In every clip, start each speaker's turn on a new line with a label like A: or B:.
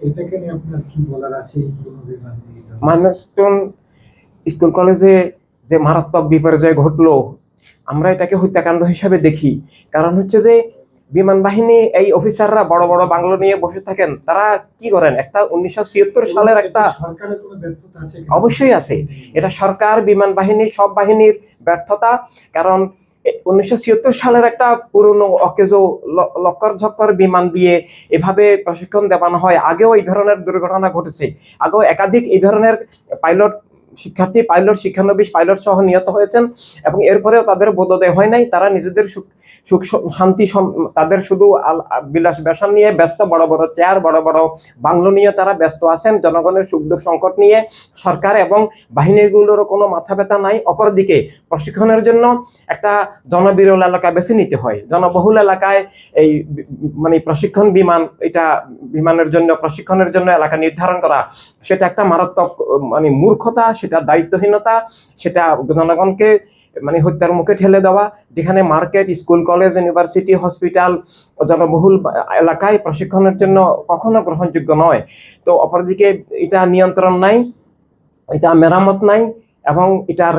A: এটাকে নিয়ে আপনার কি বলার আছে এই পুরনো বিমান নিয়ে?
B: মাইলস্টোন স্কুল কলেজে যে মারাত্মক বিপর্যয় ঘটলো আমরা এটাকে হত্যাকাণ্ড হিসাবে দেখি কারণ হচ্ছে যে বিমান বাহিনী এই অফিসাররা বড় বড় বাংলো নিয়ে বসে থাকেন তারা কি করেন একটা উনিশশো ছিয়াত্তর সালের একটা? অবশ্যই আছে। এটা সরকার বিমান বাহিনী সব বাহিনীর ব্যর্থতা কারণ উনিশশো ছিয়াত্তর সালের একটা পুরনো অকেজো ল- লক্কর ঝক্কর বিমান দিয়ে এভাবে প্রশিক্ষণ দেওয়ানো হয়। আগেও এই ধরনের দুর্ঘটনা ঘটেছে। আগেও একাধিক এই ধরনের পাইলট শিক্ষার্থী, পাইলট, শিক্ষানবিশ, পাইলট সহ নিহত হয়েছেন এবং এরপরেও তাদের বোধোদয় হয় নাই। তারা নিজেদের সুখ সুখ শান্তি তাদের শুধু বিলাস বেসান নিয়ে ব্যস্ত, বড় বড় চেয়ার, বড় বড় বাংলো নিয়ে তারা ব্যস্ত আছেন। জনগণের সুখ দুঃখ সংকট নিয়ে সরকার এবং বাহিনীগুলোরও কোনো মাথা ব্যথা নাই। অপরদিকে প্রশিক্ষণের জন্য একটা জনবিরল এলাকা বেছে নিতে হয়। জনবহুল এলাকায় এই মানে প্রশিক্ষণ বিমান, এটা বিমানের জন্য, প্রশিক্ষণের জন্য এলাকা নির্ধারণ করা, সেটা একটা মারাত্মক মানে মূর্খতা সেটা দায়িত্বহীনতা, সেটা জনগণকে মানে হত্যার মুখে ঠেলে দেওয়া, যেখানে market, school, college, university, hospital, জনবহুল এলাকায় প্রশিক্ষণের জন্য কখনো গ্রহণযোগ্য নয়। তো অপরদিকে এটা নিয়ন্ত্রণ নাই, এটা মেরামত নাই, এবং এটার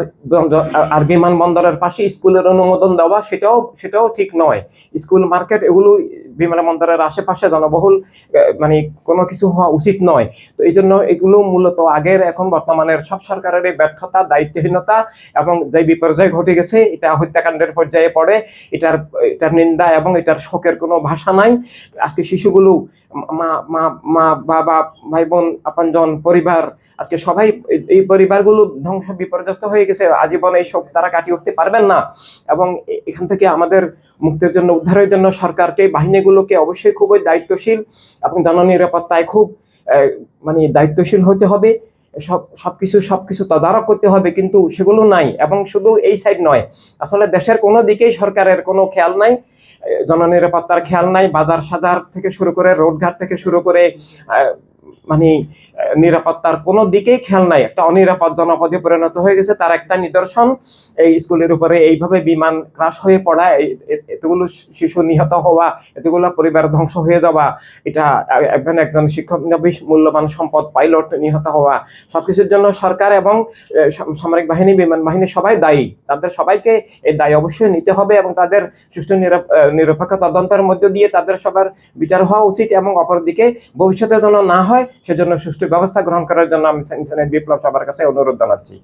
B: আর বিমানবন্দরের পাশে স্কুলের অনুমোদন দেওয়া, সেটাও সেটাও ঠিক নয়। স্কুল, মার্কেট, এগুলো বিমানবন্দরের আশেপাশে জনবহুল মানে কোনো কিছু হওয়া উচিত নয়। তো এই জন্য এগুলো মূলত আগের, এখন বর্তমানের সব সরকারের ব্যর্থতা, দায়িত্বহীনতা এবং যে বিপর্যয় ঘটে গেছে, এটা হত্যাকাণ্ডের পর্যায়ে পড়ে, এটার এটার নিন্দা এবং এটার শোকের কোনো ভাষা নাই। আজকে শিশুগুলো, মা মা মা, বাবা ভাই বোন আপনজন, পরিবার, আজকে সবাই এই- পরিবারগুলো ধ্বংস, বিপর্যস্ত হয়ে গেছে, আজীবন এই শোক তারা কাটিয়ে উঠতে পারবেন না। এবং এখান থেকে আমাদের মুক্তির জন্য, উদ্ধারের জন্য সরকারকে বাহিনীগুলোকে অবশ্যই খুবই দায়িত্বশীল এবং জন নিরাপত্তায় খুব মানে দায়িত্বশীল হতে হবে। সব, সবকিছু সবকিছু তদারক করতে হবে, কিন্তু সেগুলো নাই এবং শুধু এই সাইড নয়। আসলে দেশের কোনো দিকেই সরকারের কোনো খেয়াল নাই জন জননিরাপত্তার খেয়াল নাই বাজার সাজার থেকে শুরু করে, রোডঘাট থেকে শুরু করে মানে নিরাপত্তার কোনো দিকেই খেয়াল নাই। একটা অনিরাপদ জনপদে পরিণত হয়ে গেছে, তার একটা নিদর্শন এই স্কুলের উপরে। এইভাবে বিমান ক্রাশ হয়ে পড়া এতগুলো শিশু নিহত হওয়া, এতগুলো পরিবার ধ্বংস হয়ে যাওয়া, এটা একজন একজন শিক্ষক নবিশ মূল্যবান সম্পদ, পাইলট নিহত হওয়া, সবকিছুর জন্য সরকার এবং সামরিক বাহিনী, বিমান বাহিনী সবাই দায়ী। তাদের সবাইকে এই দায় অবশ্যই নিতে হবে এবং তাদের সুষ্ঠু নিরপ- নিরপেক্ষ তদন্তের মধ্য দিয়ে তাদের সবার বিচার হওয়া উচিত এবং অপরদিকে ভবিষ্যতে যেন না হয়, সেজন্য সুষ্ঠু ব্যবস্থা গ্রহণ করার জন্য আমি বিপ্লব সবার কাছে অনুরোধ জানাচ্ছি।